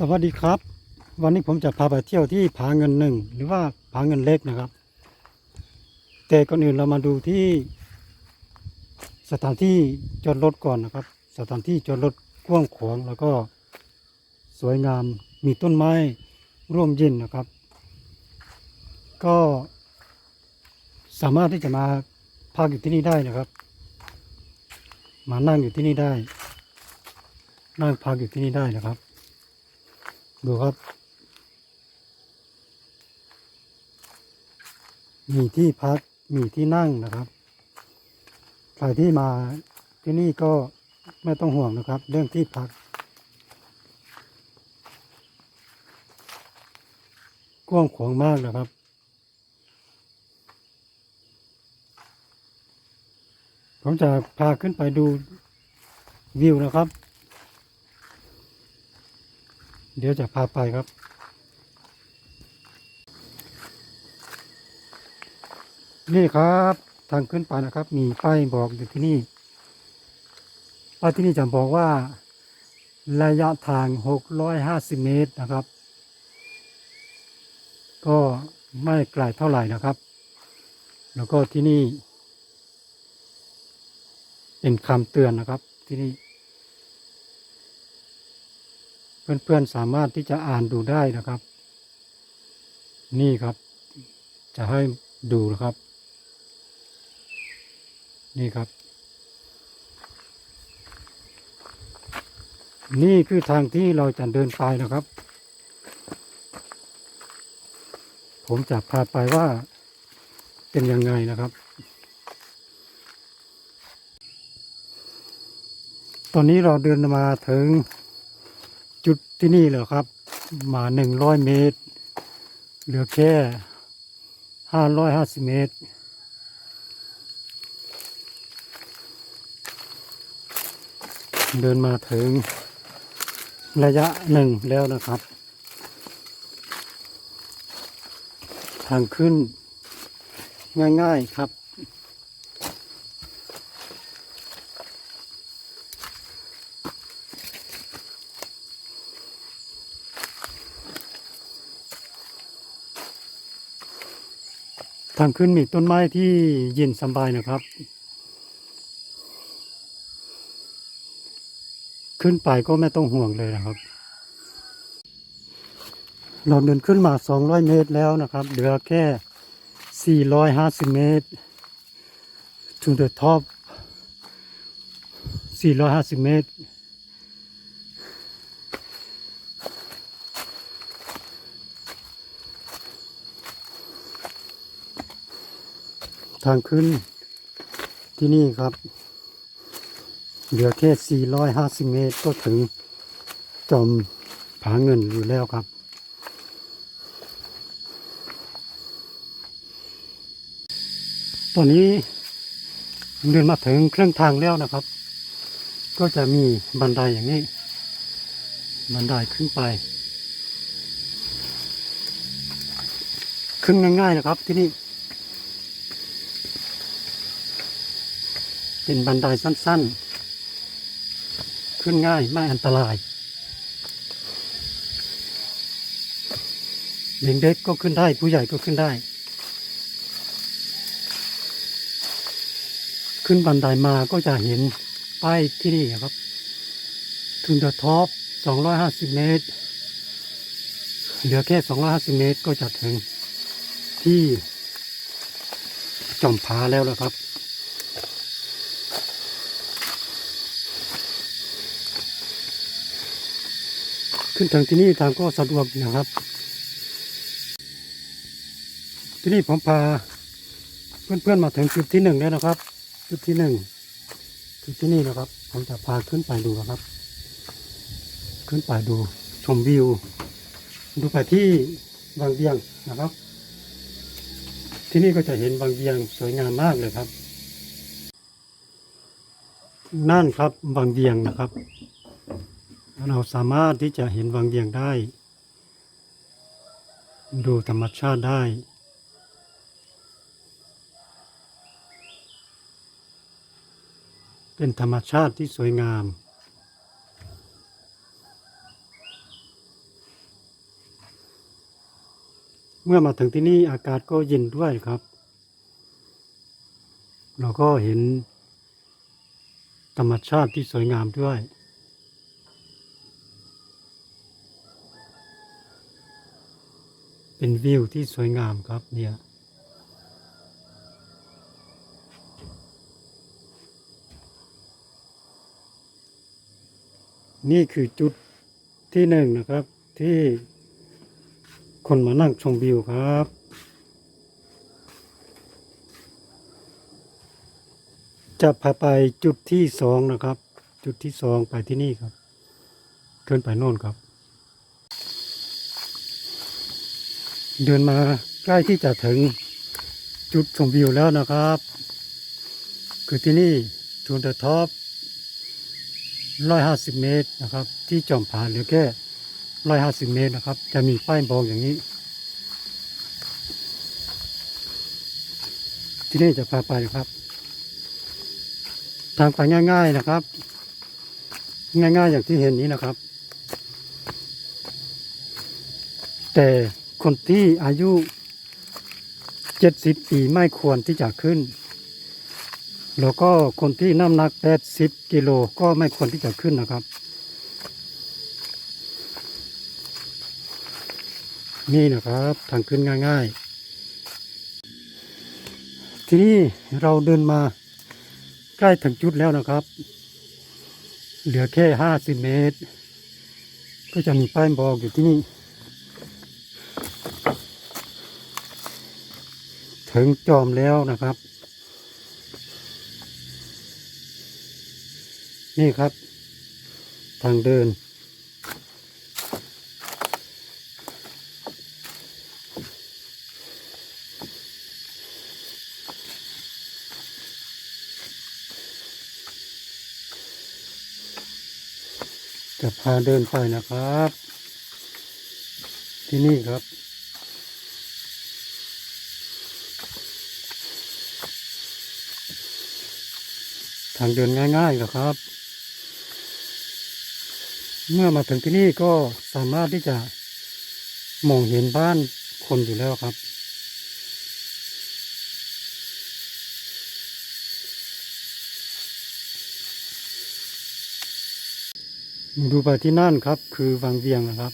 สวัสดีครับ วันนี้ผมจะพาไปเที่ยวที่ผาเงินหนึ่งหรือว่าผาเงินเล็กนะครับ แต่ก่อนอื่นเรามาดูที่ สถานที่จอดรถก่อนนะครับ สถานที่จอดรถกว้างขวางแล้วก็สวยงามมีต้นไม้ร่วมเย็นนะครับ ก็สามารถที่จะมาพักอยู่ที่นี่ได้นะครับ มานั่งอยู่ที่นี่ได้ นั่งพักอยู่ที่นี่ได้นะครับ ดูครับ มีที่พัก มีที่นั่งนะครับ ใครที่มาที่นี่ก็ไม่ต้องห่วงนะครับ เรื่องที่พักกว้างขวางมากนะครับ ผมจะพาขึ้นไปดูวิวนะครับ เดี๋ยวจะพาไปครับ นี่ครับทางขึ้นไปนะครับ มีป้ายบอกอยู่ที่นี่ป้ายที่นี่จะบอกว่า ระยะทาง 650 เมตรนะครับ ก็ไม่ไกลเท่าไหร่นะครับ แล้วก็ที่นี่ เป็นคำเตือนนะครับที่นี่ เพื่อนๆสามารถที่จะอ่านดูได้นะครับ นี่ครับ จะให้ดูนะครับ นี่ครับ นี่คือทางที่เราจะเดินไปนะครับ ผมจะพาไปว่าเป็นยังไงนะครับตอนนี้เราเดินมาถึง ที่นี่เหรอครับ มาหนึ่งร้อยเมตร เหลือแค่ห้าร้อยห้าสิบเมตร เดินมาถึงระยะหนึ่งแล้วนะครับ ทางขึ้นง่ายๆครับ ทางขึ้นมีต้นไม้ที่เย็นสบายนะครับ ขึ้นไปก็ไม่ต้องห่วงเลยนะครับ เราเดินขึ้นมา 200 เมตรแล้วนะครับ เหลือแค่ 450 เมตร to the top 450 เมตร ทางขึ้นที่นี่ครับ เหลือแค่ 450 เมตรก็ถึงจอมผาเงินอยู่แล้วครับ ตอนนี้เดินมาถึงครึ่งทางแล้วนะครับ ก็จะมีบันไดอย่างนี้ บันไดขึ้นไป ขึ้นง่ายๆนะครับที่นี่ เป็นบันไดสั้นๆ ขึ้นง่ายไม่อันตราย เด็กๆก็ขึ้นได้ผู้ใหญ่ก็ขึ้นได้ ขึ้นบันไดมาก็จะเห็นป้ายที่นี่ครับถึงเดอะท็อป250 เมตร เหลือแค่ 250 เมตรก็จะถึงที่จอมผาแล้วละครับ ขึ้นถึงที่นี่ทางก็สะดวกนะครับ ที่นี่ผมพาเพื่อนๆมาถึงจุดที่หนึ่งแล้วนะครับ จุดที่หนึ่งจุดที่นี่นะครับ ผมจะพาขึ้นไปดูนะครับ ขึ้นไปดูชมวิว ดูไปที่บางเวียงนะครับ ที่นี่ก็จะเห็นบางเวียงสวยงามมากเลยครับ นั่นครับบางเวียงนะครับ เราสามารถที่จะเห็นวังเวียงได้ ดูธรรมชาติได้เป็นธรรมชาติที่สวยงาม เมื่อมาถึงที่นี่อากาศก็เย็นด้วยครับ เราก็เห็นธรรมชาติที่สวยงามด้วย เป็นวิวที่สวยงามครับเนี่ยนี่คือจุดที่หนึ่งนะครับที่คนมานั่งชมวิวครับ จะพาไปจุดที่สองนะครับ จุดที่สองไปที่นี่ครับ ขึ้นไปโน่นครับ เดินมาใกล้ที่จะถึงจุดชมวิวแล้วนะครับ คือที่นี่ทูนเดอะท็อปร้อยห้าสิบเมตรนะครับ ที่จอมผาเหลือแค่ร้อยห้าสิบเมตรนะครับ จะมีป้ายบอกอย่างนี้ ที่นี่จะพาไปครับ ทางไปง่าย ๆนะครับ ง่ายๆอย่างที่เห็นนี้นะครับ แต่ คนที่อายุเจ็ดสิบปีไม่ควรที่จะขึ้น แล้วก็คนที่น้ำหนัก80กิโลก็ไม่ควรที่จะขึ้นนะครับ นี่นะครับทางขึ้นง่าย ๆ ที่นี่เราเดินมาใกล้ถึงจุดแล้วนะครับ เหลือแค่50เมตร ก็จะมีป้ายบอกอยู่ที่นี่ ถึงจอมแล้วนะครับ นี่ครับ ทางเดิน จะพาเดินไปนะครับ ที่นี่ครับ ทางเดินง่ายๆนะครับ เมื่อมาถึงที่นี่ก็สามารถที่จะมองเห็นบ้านคนอยู่แล้วครับ ดูไปที่นั่นครับ คือวังเวียงนะครับ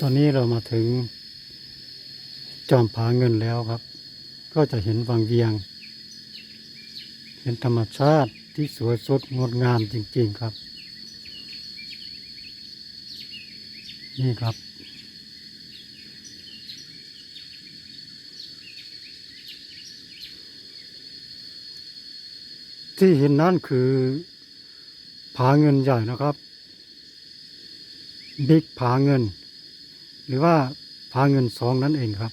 ตอนนี้เรามาถึงจอมผาเงินแล้วครับ ก็จะเห็นวังเวียง เห็นธรรมชาติที่สวยสดงดงามจริง ๆครับ นี่ครับ ที่เห็นนั่นคือผาเงินใหญ่นะครับบิ๊กผาเงิน หรือว่าผาเงินสองนั่นเองครับ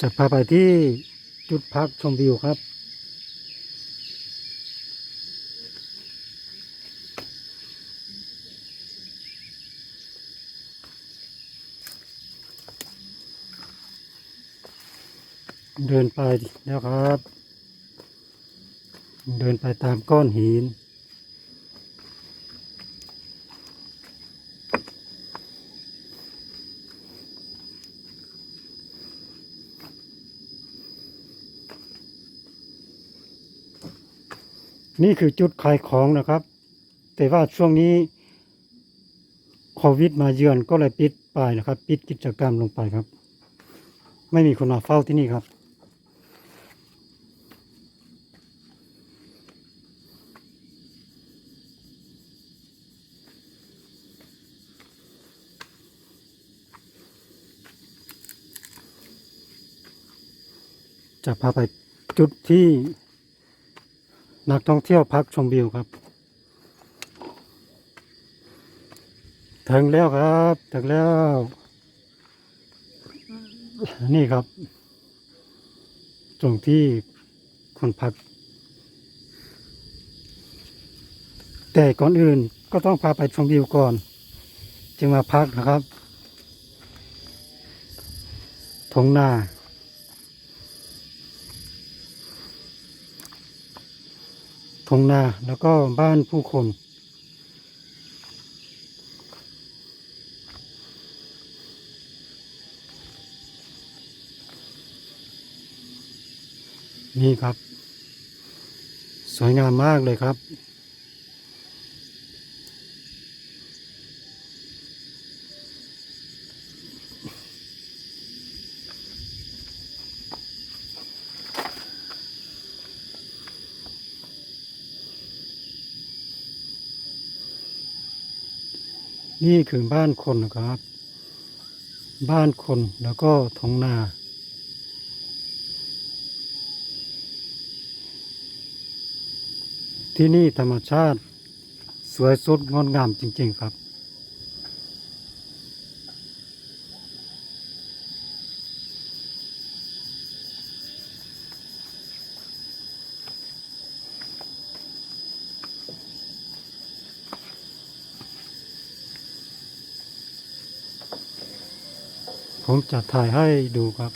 จะพาไปที่จุดพักชมวิวครับ เดินไปแล้วครับ เดินไปตามก้อนหิน นี่คือจุดขายของนะครับ แต่ว่าช่วงนี้โควิดมาเยือนก็เลยปิดไปนะครับ ปิดกิจกรรมลงไปครับ ไม่มีคนมาเฝ้าที่นี่ครับ จะพาไปจุดที่ นักท่องเที่ยวพักชมวิวครับถึงแล้วครับถึงแล้ว นี่ครับ ตรงที่คนพัก แต่ก่อนอื่นก็ต้องพาไปชมวิวก่อน จึงมาพักนะครับทงนา ทงนาแล้วก็บ้านผู้คนนี่ครับ สวยงามมากเลยครับ นี่คือบ้านคนนะครับ บ้านคนแล้วก็ทงนา ที่นี่ธรรมชาติ สวยสดงดงามจริง ๆ ครับ ผมจะถ่ายให้ดูครับ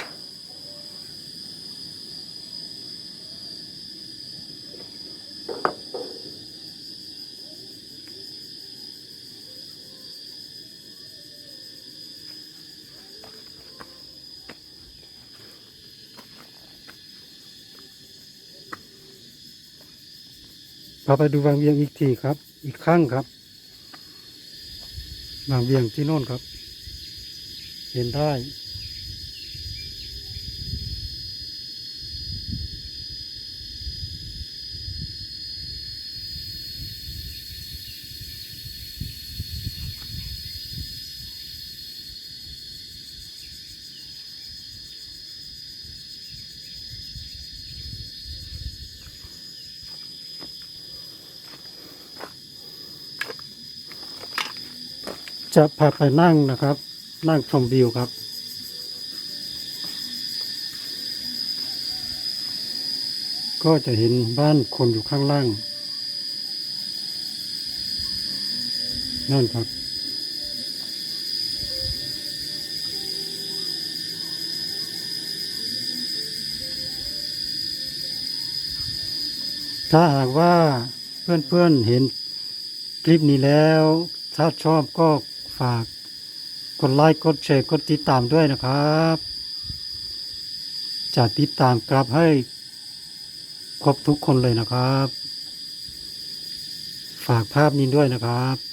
พาไปดูบางเวียงอีกทีครับ อีกครั้งครับบางเวียงที่โน่นครับ เห็นได้ จะพาไปนั่งนะครับ นั่งชมวิวครับ ก็จะเห็นบ้านคนอยู่ข้างล่าง นั่นครับ ถ้าหากว่าเพื่อนๆเห็นคลิปนี้แล้ว ถ้าชอบก็ฝาก กดไลค์กดแชร์กดติดตามด้วยนะครับ จะติดตามกลับให้ครบทุกคนเลยนะครับ ฝากภาพนี้ด้วยนะครับ